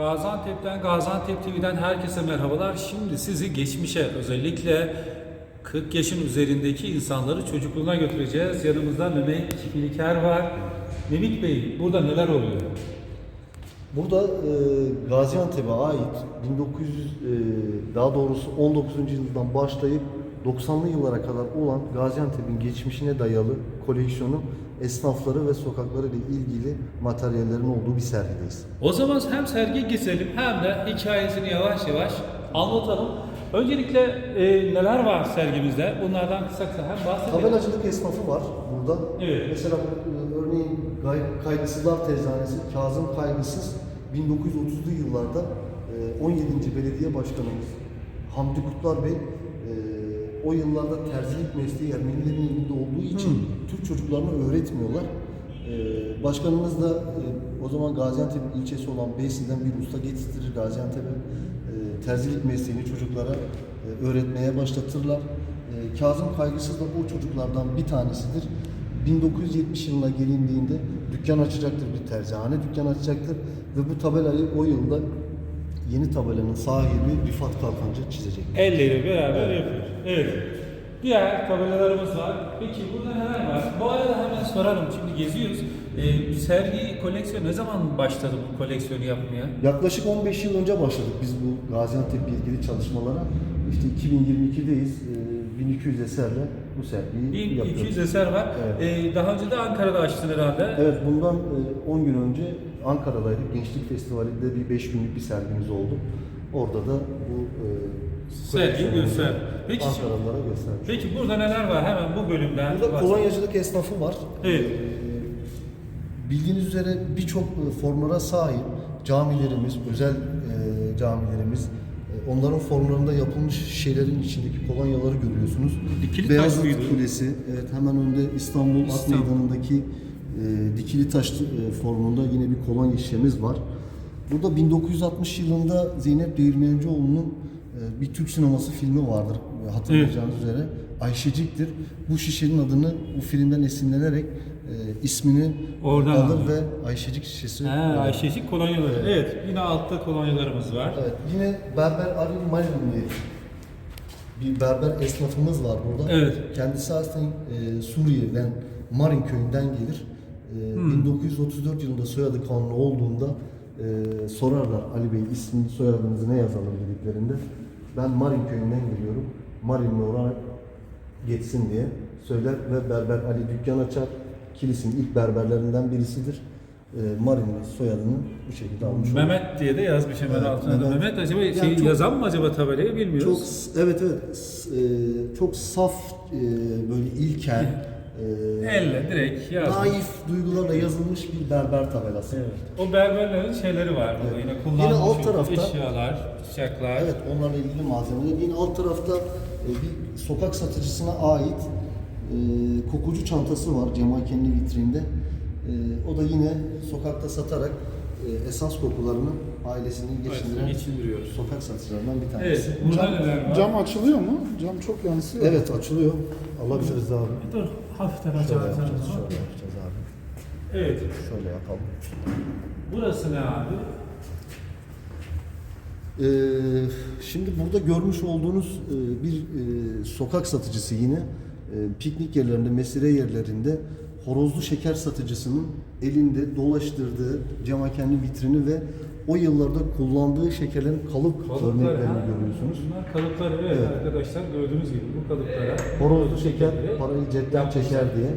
Gaziantep'ten, Gaziantep TV'den herkese merhabalar. Şimdi sizi geçmişe, özellikle 40 yaşın üzerindeki insanları çocukluğuna götüreceğiz. Yanımızda Mehmet Çiftliker var. Mehmet Bey, burada neler oluyor? Burada e, Gaziantep'e ait 1900 e, daha doğrusu 19. yıldan başlayıp 90'lı yıllara kadar olan Gaziantep'in geçmişine dayalı koleksiyonu esnafları ve sokakları ile ilgili materyallerin olduğu bir sergideyiz. O zaman hem sergi gezelim hem de hikayesini yavaş yavaş anlatalım. Öncelikle e, neler var sergimizde? Bunlardan kısa kısa hem bahsedelim. Tabelacılık esnafı var burada. Evet. Mesela e, örneğin Kaygısızlar Tersanesi Kazım Kaygısız 1930'lu yıllarda e, 17. Belediye Başkanımız Hamdi Kutlar Bey o yıllarda terzilik mesleği Ermenilerin elinde olduğu için Türk çocuklarına öğretmiyorlar. E, Başkanımız da e, o zaman Gaziantep ilçesi olan Beysin'den bir usta getirtirir Gaziantep'e. E, terzilik mesleğini çocuklara e, öğretmeye başlatırlar. E, Kazım Kaygısız da bu çocuklardan bir tanesidir. 1970 yılına gelindiğinde dükkan açacaktır bir terzihane dükkan açacaktır ve bu tabelayı o yılda yeni tabelanın sahibi Rifat Kalkancı çizecek. Elleri beraber yapıyor. Evet. Diğer tabelalarımız var. Peki burada neler var? Bu arada hemen sorarım. Şimdi geziyoruz. E, sergi koleksiyon ne zaman başladı bu koleksiyonu yapmaya? Yaklaşık 15 yıl önce başladık biz bu Gaziantep ilgili çalışmalara. İşte 2022'deyiz. Ee, 1200 eserle bu sergiyi yapıyoruz. 1200 eser var. Evet. E, daha önce de Ankara'da açtın herhalde. Evet bundan e, 10 gün önce Ankara'daydık. Gençlik Festivali'nde bir 5 günlük bir sergimiz oldu. Orada da bu e, Sergi göster. Peki Ankaralılara göstermiş. Peki burada neler var? Hemen bu bölümden. Burada bahsedelim. kolonyacılık esnafı var. Evet. Ee, bildiğiniz üzere birçok e, formlara sahip camilerimiz, özel e, camilerimiz, e, onların formlarında yapılmış şişelerin içindeki kolonyaları görüyorsunuz. Dikili Beyazıt? Kulesi, evet hemen önde İstanbul İstanbul. Meydanı'ndaki e, dikili taş e, formunda yine bir kolonya şişemiz var. Burada 1960 yılında Zeynep Değirmencioğlu'nun e, bir Türk sineması filmi vardır e, hatırlayacağınız üzere. Ayşecik'tir. Bu şişenin adını bu filmden esinlenerek e, ismini Oradan alır aldı. ve Ayşecik şişesi. Ha, Ayşecik kolonyaları. Evet. Yine altta kolonyalarımız var. Evet, yine Berber Ali Marinli bir berber esnafımız var burada. Evet. Kendisi aslında e, Suriye'den, Marin köyünden gelir. E, Hmm. 1934 yılında soyadı kanunu olduğunda e, sorarlar Ali Bey ismini soyadınızı ne yazalım dediklerinde ben Marin köyünden geliyorum. Marinli olarak geçsin diye söyler ve Berber Ali dükkan açar. Kilis'in ilk berberlerinden birisidir. E, Marinli soyadını bu şekilde almış olur. Mehmet diye de yazmış hemen Evet, altına. Mehmet. Mehmet acaba Yani şey çok- yazan mı acaba tabelayı Çok bilmiyoruz. s- evet evet e, çok saf e, böyle ilkel e, Elle direkt yazmış. naif duygularla yazılmış bir berber tabelası. Evet. O berberlerin şeyleri var burada. Evet. Yine Yine kullanılmış alt tarafta- eşyalar, bıçaklar. Evet onlarla ilgili malzemeler. Yine alt tarafta e, bir sokak satıcısına ait e, kokucu çantası var Cemal kendi vitrinde. E, o da yine sokakta satarak e, esans kokularını ailesini geçindiren geçindiriyor. sokak satıcılarından bir tanesi. Evet. Burada neler var? Cam açılıyor mu? Cam çok yansıyor. Evet açılıyor. Alabiliriz abi. Dur. Hafiften Şöyle yapacağız, şöyle yapacağız abi. Evet. Şöyle yapalım. Burası ne abi? Ee, şimdi burada görmüş olduğunuz e, bir e, sokak satıcısı yine e, piknik yerlerinde, mesire yerlerinde horozlu şeker satıcısının elinde dolaştırdığı camakenli vitrini ve o yıllarda kullandığı şekerlerin kalıp Kalıplar. örneklerini ha. görüyorsunuz. Bunlar kalıplar evet, Evet. arkadaşlar gördüğünüz gibi bu kalıplara. Horozlu şeker parayı cepten çeker diye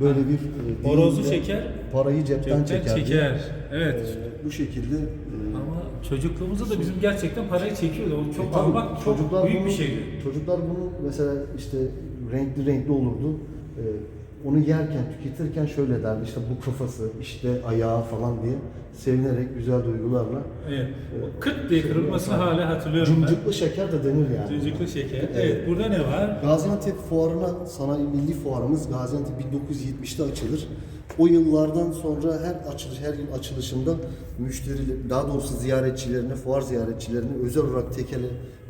böyle bir e, Horozlu şeker parayı cepten, cepten çeker. diye, çeker. Evet. e, bu şekilde e, Ama çocukluğumuzda da bizim gerçekten parayı çekiyordu. O çok E, tabii, almak çok büyük bunu, bir şeydi. Çocuklar bunu mesela işte renkli renkli olurdu. Ee, onu yerken, tüketirken şöyle derdi işte bu kafası, işte ayağı falan diye sevinerek güzel duygularla. Evet. O 40 diye kırılmasını hala hatırlıyorum ben. Cımcıklı şeker de denir yani. Cıncıklı şeker. Evet. Evet. Burada ne var? Gaziantep Fuarı'na, Sanayi Milli Fuarımız Gaziantep 1970'te açılır. O yıllardan sonra her açılış, her yıl açılışında müşteri, daha doğrusu ziyaretçilerine, fuar ziyaretçilerine özel olarak tekele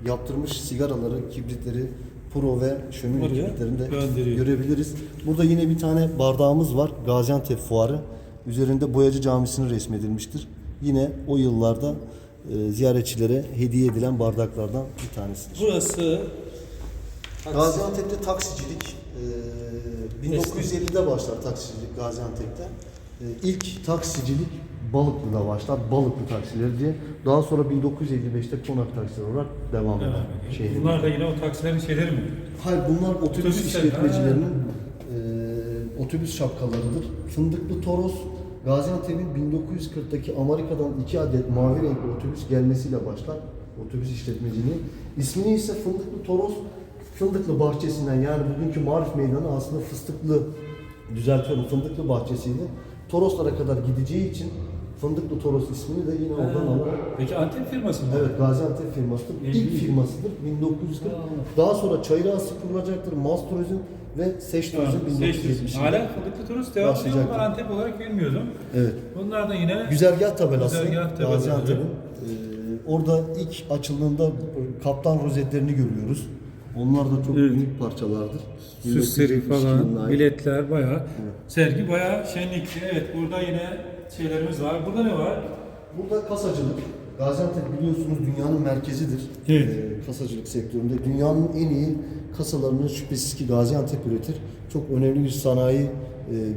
yaptırmış sigaraları, kibritleri, pro ve şömine Oraya gönderiyor. görebiliriz. Burada yine bir tane bardağımız var. Gaziantep Fuarı. Üzerinde Boyacı Camisi'nin resmedilmiştir. yine o yıllarda e, ziyaretçilere hediye edilen bardaklardan bir tanesidir. Burası Gaziantep'te taksicilik e, 1950'de başlar taksicilik Gaziantep'te. E, ilk taksicilik Balıklı'da başlar. Balıklı taksileri diye. Daha sonra 1955'te Konak taksileri olarak devam eder. şehrin. Bunlar da yine o taksilerin şeyleri mi? Hayır bunlar otobüs Otobüsler, işletmecilerinin e, otobüs şapkalarıdır. Fındıklı Toros Gaziantep'in 1940'daki Amerika'dan iki adet mavi renkli otobüs gelmesiyle başlar. Otobüs işletmeciliği. İsmini ise Fındıklı Toros Fındıklı bahçesinden yani bugünkü Marif Meydanı aslında fıstıklı düzeltiyorum Fındıklı bahçesiydi. Toroslara kadar gideceği için Fındıklı Toros ismini de yine oradan alarak Peki Antep firması mı? Evet Gaziantep firmasıdır. Ne İlk bileyim. firmasıdır 1940. Daha sonra Çayırağası kurulacaktır. Maz Turizm ve Seç Turizm Seçtim. 1970'de. Hala Fındıklı Turist devam ediyor ama Antep olarak bilmiyordum. Evet. Bunlar da yine Güzergah tabelası Güzergah tabelaları. Gaziantep'in. Ee, orada ilk açıldığında kaptan rozetlerini görüyoruz. Onlar da çok Evet. unik parçalardır. süsleri 1972 yılına falan, biletler bayağı. Sergi bayağı şenlikli. Evet burada yine şeylerimiz var. Burada ne var? Burada kasacılık. Gaziantep biliyorsunuz dünyanın merkezidir. Evet. Ee, kasacılık sektöründe. Dünyanın en iyi kasalarını şüphesiz ki Gaziantep üretir. Çok önemli bir sanayi e,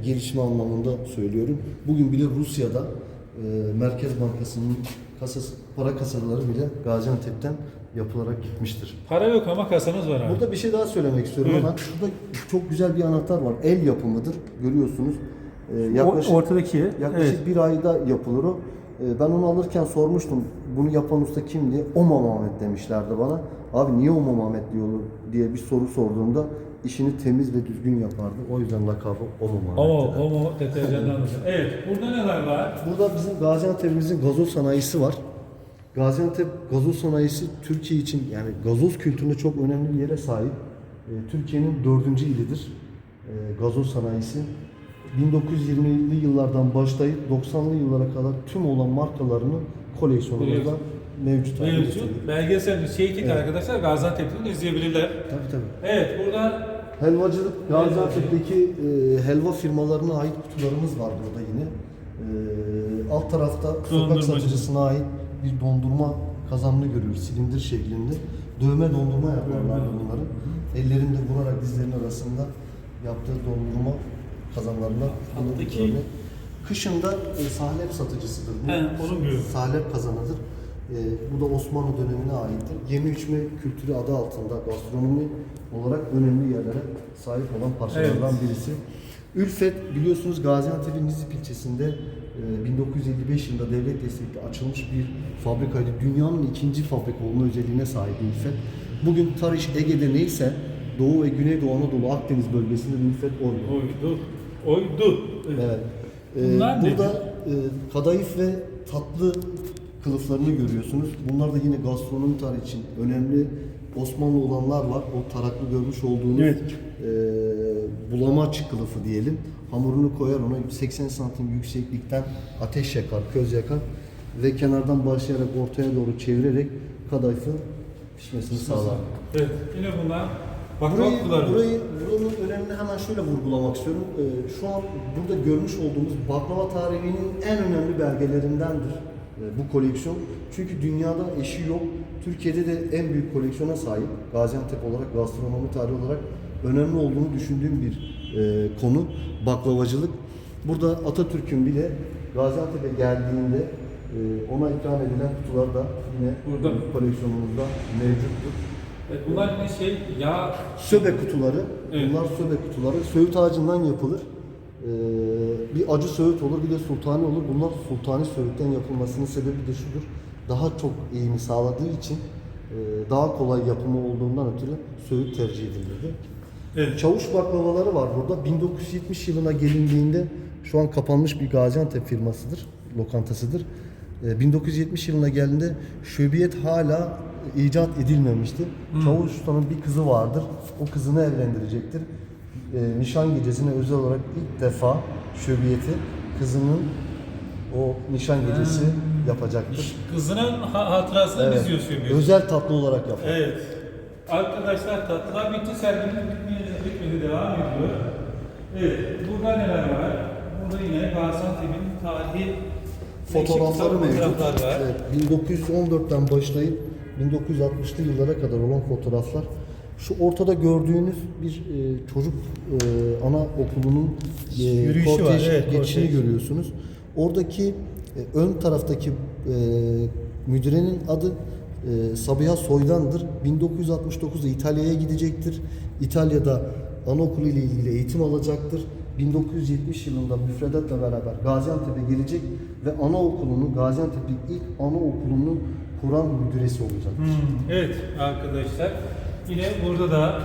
gelişme anlamında söylüyorum. Bugün bile Rusya'da e, Merkez Bankası'nın kasası, para kasaları bile Gaziantep'ten yapılarak gitmiştir. Para yok ama kasanız var abi. Burada bir şey daha söylemek istiyorum Evet. ama şurada çok güzel bir anahtar var. El yapımıdır. Görüyorsunuz. Ee, yaklaşık ortadaki, yaklaşık evet. bir ayda yapılır o. Ee, ben onu alırken sormuştum. Bunu yapan usta kim diye. Oma Mehmet demişlerdi bana. Abi niye Oma Mehmet diyor diye bir soru sorduğumda işini temiz ve düzgün yapardı. O yüzden lakabı Oma Mehmet. Omo. Omo deterjandan. Evet, burada neler var? Burada bizim Gaziantep'imizin gazoz sanayisi var. Gaziantep gazoz sanayisi Türkiye için yani gazoz kültüründe çok önemli bir yere sahip. Ee, Türkiye'nin dördüncü ilidir gazoz sanayisi. 1920'li yıllardan başlayıp 90'lı yıllara kadar tüm olan markalarını koleksiyonumuzda mevcut hale Mevcut. getirdik. Belgesel Şeykik arkadaşlar Gaziantep'ten izleyebilirler. Tabii tabii. Evet, burada Helvacılık Gaziantep'teki e, helva firmalarına ait kutularımız var burada yine. E, alt tarafta sokak satıcısına ait bir dondurma kazanını görüyoruz silindir şeklinde. Dövme dondurma yaparlar Dövme. bunların. Ellerinde vurarak dizlerinin arasında yaptığı dondurma kazanlarından bunun bir Alttaki- örnek. Kışında e, sahlep satıcısıdır bu. He, onu görüyorum. Sahlep kazanıdır. E, bu da Osmanlı dönemine aittir. Yeme içme kültürü adı altında gastronomi olarak önemli yerlere sahip olan parçalardan birisi. Ülfet biliyorsunuz Gaziantep'in Nizip ilçesinde e, 1955 yılında devlet destekli açılmış bir fabrikaydı. Dünyanın ikinci fabrika olma özelliğine sahip Ülfet. Bugün Tarış Ege'de neyse Doğu ve Güneydoğu Anadolu Akdeniz bölgesinde Ülfet oynuyor. oydu. Oydu. Evet. Ee, Bunlar burada e, kadayıf ve tatlı kılıflarını görüyorsunuz. Bunlar da yine gastronomi tarihi için önemli Osmanlı olanlar var. O taraklı görmüş olduğunuz Evet. e, bulamaç kılıfı diyelim. Hamurunu koyar ona 80 santim yükseklikten ateş yakar, köz yakar ve kenardan başlayarak ortaya doğru çevirerek kadayıfı pişmesini sağlar. Evet, yine bunlar baklava Burayı, kutuları. burayı, buranın önemini hemen şöyle vurgulamak istiyorum. Ee, şu an burada görmüş olduğumuz baklava tarihinin en önemli belgelerindendir e, bu koleksiyon. Çünkü dünyada eşi yok. Türkiye'de de en büyük koleksiyona sahip. Gaziantep olarak, gastronomi tarihi olarak önemli olduğunu düşündüğüm bir e, konu baklavacılık. Burada Atatürk'ün bile Gaziantep'e geldiğinde e, ona ikram edilen kutular da yine Burada koleksiyonumuzda mevcuttur. Evet, bunlar yine şey yağ Söbe kutuları. Evet. Bunlar söbe kutuları. Söğüt ağacından yapılır. Ee, bir acı söğüt olur, bir de sultani olur. Bunlar sultani söğütten yapılmasının sebebi de şudur. Daha çok eğimi sağladığı için e, daha kolay yapımı olduğundan ötürü söğüt tercih edilirdi. Evet. Çavuş baklavaları var burada. 1970 yılına gelindiğinde şu an kapanmış bir Gaziantep firmasıdır, lokantasıdır. Ee, 1970 yılına geldiğinde şöbiyet hala icat edilmemişti. Çavuş ustanın bir kızı vardır. O kızını evlendirecektir. Ee, nişan gecesine özel olarak ilk defa şöbiyeti kızının o nişan gecesi yapacaktır. Kızının ha- hatırasını Evet. biz yazıyor. Özel tatlı olarak yapar. Evet. Arkadaşlar tatlılar bitti, sergimiz bitmedi, bitmedi devam ediyor. Evet, burada neler var? Burada yine Gaziantep'in tarihi fotoğrafları mevcut. fotoğraflar var. Evet, 1914'ten başlayıp 1960'lı yıllara kadar olan fotoğraflar. Şu ortada gördüğünüz bir e, çocuk e, ana okulunun e, Yürüyüşü var, evet, geçişini kortej. görüyorsunuz. Oradaki e, ön taraftaki e, müdürenin adı e, Sabiha Soydan'dır. 1969'da İtalya'ya gidecektir. İtalya'da anaokulu ile ilgili eğitim alacaktır. 1970 yılında müfredatla beraber Gaziantep'e gelecek ve anaokulunu, Gaziantep'in ilk anaokulunu kuran müdüresi olacak. Hmm, evet arkadaşlar. Yine burada da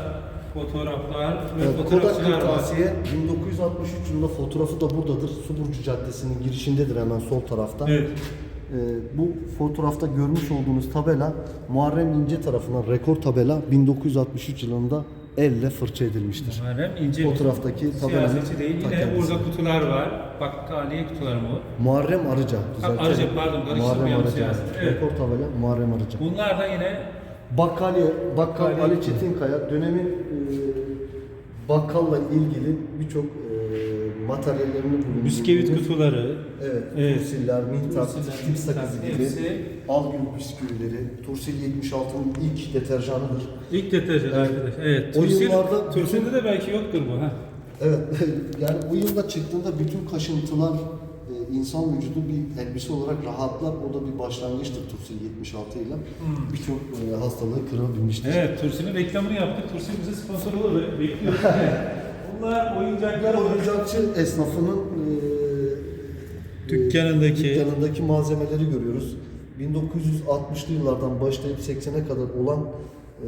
fotoğraflar ve Evet, Kodak fotoğrafçılar var. Kırtasiye 1963 yılında fotoğrafı da buradadır. Suburcu Caddesi'nin girişindedir hemen sol tarafta. Evet. Ee, bu fotoğrafta görmüş olduğunuz tabela Muharrem İnce tarafından rekor tabela 1963 yılında elle fırça edilmiştir. Muharrem İnce Fotoğraftaki tabelanın siyasetçi değil. ta Yine kendisi. burada kutular var. Bakkaliye kutuları mı o? Muharrem Arıca. düzeltelim. Arıca, pardon, karıştırmayalım Muharrem Arıca. siyaset. Evet. Rekor tabela Muharrem Arıca. Bunlar da yine Bakkaliye, Bakkal Bakkaliye Ali. Çetinkaya dönemin e, bakkalla ilgili birçok e, materyallerini bulunduğu bisküvit kutuları. Evet, Evet. tursiller, Tursiller, tip sakızı gibi hepsi- Algül bisküvileri, Tursil 76'nın ilk deterjanıdır. İlk deterjan arkadaş. Evet. O Tursil, yıllarda- Tursil'de de belki yoktur bu. Ha. Evet, yani o yılda çıktığında bütün kaşıntılar e, insan vücudu bir elbise olarak rahatlar. O da bir başlangıçtır Tursil 76 ile. Birçok e, hastalığı kırabilmiştir. Evet, Tursil'in reklamını yaptık. Tursil bize sponsor olur. Bekliyoruz. Bunlar oyuncaklar oyuncakçı esnafının e, Dükkanındaki- e, dükkanındaki malzemeleri görüyoruz. 1960'lı yıllardan başlayıp 80'e kadar olan e,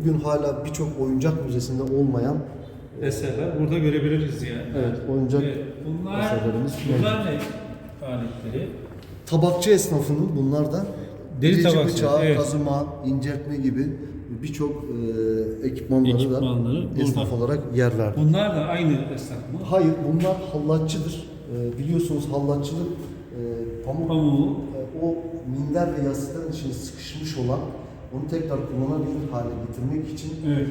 bugün hala birçok oyuncak müzesinde olmayan Eserler burada görebiliriz yani. evet, oyuncak Evet, bunlar, eserlerimiz bunlar ne aletleri? tabakçı esnafının bunlar da Deri delici tabakçı, bıçağı, evet. kazıma, inceltme gibi birçok e, ekipmanları, Ekipmanları da esnaf burada. olarak yer verdi. Bunlar da aynı esnaf mı? Hayır bunlar hallatçıdır. E, biliyorsunuz hallatçılık e, pamuk Pamuğu. e, o minder ve yastıkların içine sıkışmış olan onu tekrar kullanabilir hale getirmek için Evet.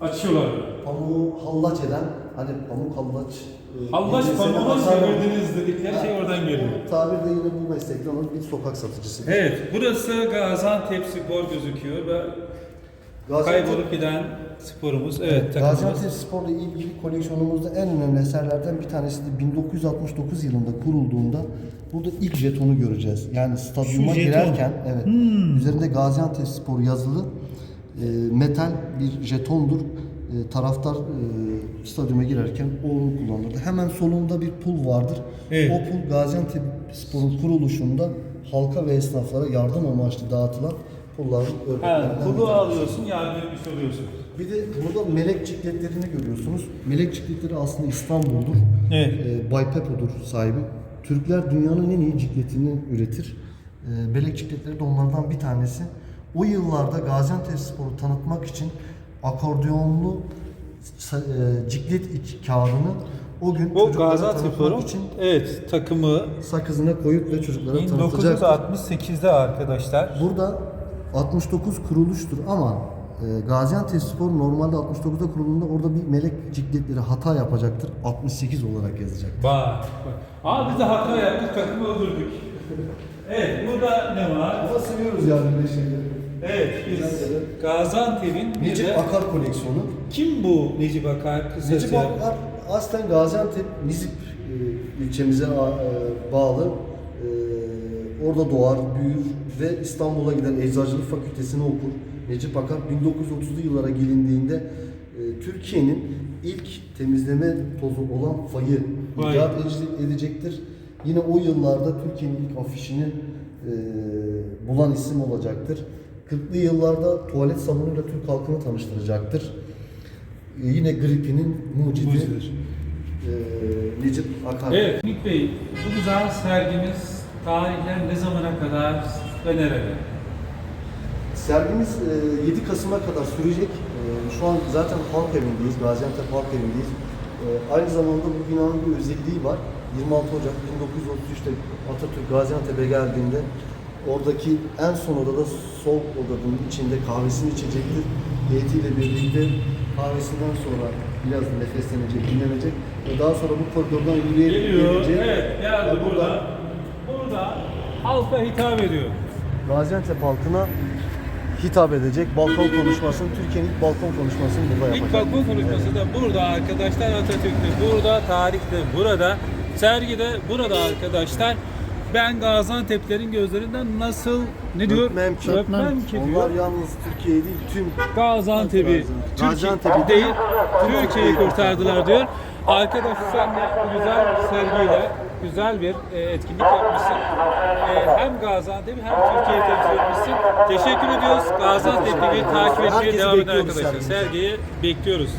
e, Açıyorlar. pamuğu hallaç eden hani pamuk hallaç elbiseni pamuğu atar- çevirdiniz dedikleri şey oradan geliyor. Tabir de yine bu meslekten olan bir sokak satıcısı. Evet, burası Gaziantep Spor gözüküyor ve kaybolup giden sporumuz. Evet, takımımız. Gaziantep Spor'la ilgili koleksiyonumuzda en önemli eserlerden bir tanesi de 1969 yılında kurulduğunda burada ilk jetonu göreceğiz. Yani stadyuma Şu jeton. girerken evet üzerinde Gaziantep Spor yazılı e, metal bir jetondur. E, taraftar e, stadyuma girerken onu kullanırdı. Hemen solunda bir pul vardır. Evet. O pul Gaziantep Spor'un kuruluşunda halka ve esnaflara yardım amaçlı dağıtılan pulların örneklerinden kulu tanesi. alıyorsun, yardım etmiş oluyorsun. Bir de burada melek cikletlerini görüyorsunuz. Melek cikletleri aslında İstanbul'dur. Evet. Ee, Bay Pepo'dur sahibi. Türkler dünyanın en iyi cikletini üretir. Ee, melek cikletleri de onlardan bir tanesi. O yıllarda Gaziantep Spor'u tanıtmak için akordiyonlu sa- e, ciklet kağıdını o gün Bu çocuklara Gaziantep Spor'un tanıtmak için evet takımı sakızına koyup ve çocuklara tanıtacaktır. 1968'de arkadaşlar. Burada 69 kuruluştur ama e, Gaziantep Spor normalde 69'da kurulduğunda orada bir melek cikletleri hata yapacaktır. 68 olarak yazacak. Bak, bak. Aa biz de hata yaptık, takımı öldürdük. Evet, burada ne var? Ama seviyoruz yani böyle şeyleri. Evet, biz Gaziantep'in bir Necip de... Akar koleksiyonu. Kim bu Necip Akar? Kısaca. Necip Akar aslen Gaziantep Nizip e, ilçemize e, bağlı. E, orada doğar, büyür ve İstanbul'a giden Eczacılık Fakültesini okur. Necip Akar 1930'lu yıllara gelindiğinde Türkiye'nin ilk temizleme tozu olan fayı Vay. icat ede- edecektir. Yine o yıllarda Türkiye'nin ilk afişini e, bulan isim olacaktır. 40'lı yıllarda tuvalet sabunuyla Türk halkını tanıştıracaktır. E, yine gripinin mucidi Mucididir. e, Necip Akar. Evet, Ümit Bey, bu güzel sergimiz tarihler ne zamana kadar ve nerede? Sergimiz e, 7 Kasım'a kadar sürecek. E, Şu an zaten halk evindeyiz, Gaziantep halk evindeyiz. E, Aynı zamanda bu binanın bir özelliği var. 26 Ocak 1933'te Atatürk Gaziantep'e geldiğinde oradaki en son odada sol odanın içinde kahvesini içecektir. Heyetiyle birlikte kahvesinden sonra biraz nefeslenecek, dinlenecek ve daha sonra bu koridordan yürüyerek Geliyor, gelecek. evet, geldi Ve burada. burada halka hitap ediyor. Gaziantep halkına hitap edecek balkon konuşmasını, Türkiye'nin ilk balkon konuşmasını burada İlk yapacak. balkon konuşması da burada arkadaşlar Atatürk'te, burada tarihte, burada sergide, burada arkadaşlar. Ben Gaziantep'lerin gözlerinden nasıl ne diyor? Öpmem ki. Öpmem ki diyor. Onlar yalnız Türkiye'yi değil tüm Gaziantep'i, Türkiye Gaziantep'i değil, Türkiye'yi kurtardılar diyor. Arkadaş sen de güzel sergiyle güzel bir e, etkinlik yapmışsın. E, hem Gaziantep'i hem Türkiye'yi temsil etmişsin. Teşekkür ediyoruz. Gaziantep TV'yi takip etmeye devam edin arkadaşlar. Sergiyi bekliyoruz.